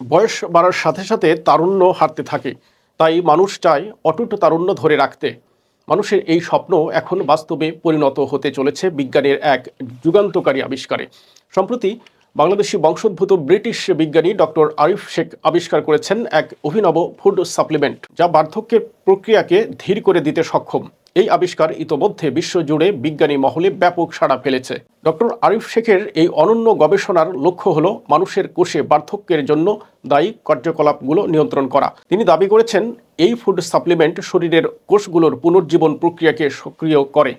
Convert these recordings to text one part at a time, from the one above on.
বয়স বাড়ার সাথে সাথে তারুণ্য হারতে থাকে। তাই মানুষ চায় অটুট তারুণ্য ধরে রাখতে। মানুষের এই স্বপ্ন এখন বাস্তবে পরিণত হতে চলেছে বিজ্ঞানের এক যুগান্তকারী আবিষ্কারে। সম্প্রতি বাংলাদেশি বংশোদ্ভূত ব্রিটিশ বিজ্ঞানী ডক্টর আরিফ শেখ আবিষ্কার করেছেন এক অভিনব ফুড সাপ্লিমেন্ট, যা বার্ধক্যের প্রক্রিয়াকে ধীর করে দিতে সক্ষম। এই আবিষ্কার ইতোমধ্যে বিশ্বজুড়ে বিজ্ঞানী মহলে ব্যাপক সাড়া ফেলেছে। ডক্টর আরিফ শেখের এই অনন্য গবেষণার লক্ষ্য হল মানুষের কোষে বার্ধক্যের জন্য দায়ী কার্যকলাপগুলো নিয়ন্ত্রণ করা। তিনি দাবি করেছেন, এই ফুড সাপ্লিমেন্ট শরীরের কোষগুলোর পুনর্জীবন প্রক্রিয়াকে সক্রিয় করে।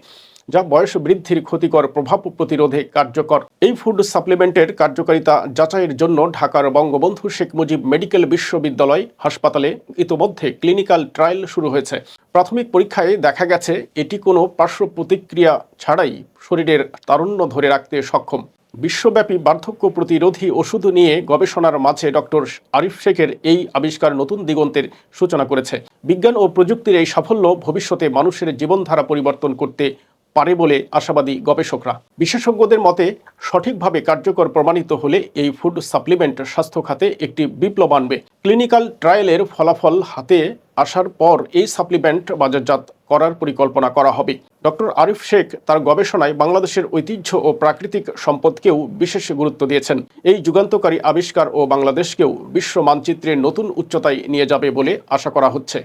যা বয়স বৃদ্ধির ক্ষতিকর প্রভাব প্রতিরোধে কার্যকর। এই ফুড সাপ্লিমেন্টের কার্যকারিতা যাচাইয়ের জন্য ঢাকার বঙ্গবন্ধু শেখ মুজিব মেডিকেল বিশ্ববিদ্যালয় হাসপাতালে ইতোমধ্যে ক্লিনিক্যাল ট্রায়াল শুরু হয়েছে। প্রাথমিক পরীক্ষায় দেখা গেছে, এটি কোনো পার্শ্ব প্রতিক্রিয়া ছাড়াই শরীরের তারুণ্য ধরে রাখতে সক্ষম। বিশ্বব্যাপী বার্ধক্য প্রতিরোধী ওষুধ নিয়ে গবেষণার মাঝে ডক্টর আরিফ শেখের এই আবিষ্কার নতুন দিগন্তের সূচনা করেছে। বিজ্ঞান ও প্রযুক্তির এই সাফল্য ভবিষ্যতে মানুষের জীবনধারা পরিবর্তন করতে পারে বলে আশাবাদী গবেষকরা। বিশেষজ্ঞদের মতে, সঠিকভাবে কার্যকর প্রমাণিত হলে এই ফুড সাপ্লিমেন্ট স্বাস্থ্য খাতে একটি বিপ্লব আনবে। ক্লিনিক্যাল ট্রায়ালের ফলাফল হাতে আসার পর এই সাপ্লিমেন্ট বাজারজাত করার পরিকল্পনা করা হবে। ডক্টর আরিফ শেখ তার গবেষণায় বাংলাদেশের ঐতিহ্য ও প্রাকৃতিক সম্পদকেও বিশেষ গুরুত্ব দিয়েছেন। এই যুগান্তকারী আবিষ্কার ও বাংলাদেশকেও বিশ্ব মানচিত্রের নতুন উচ্চতায় নিয়ে যাবে বলে আশা করা হচ্ছে।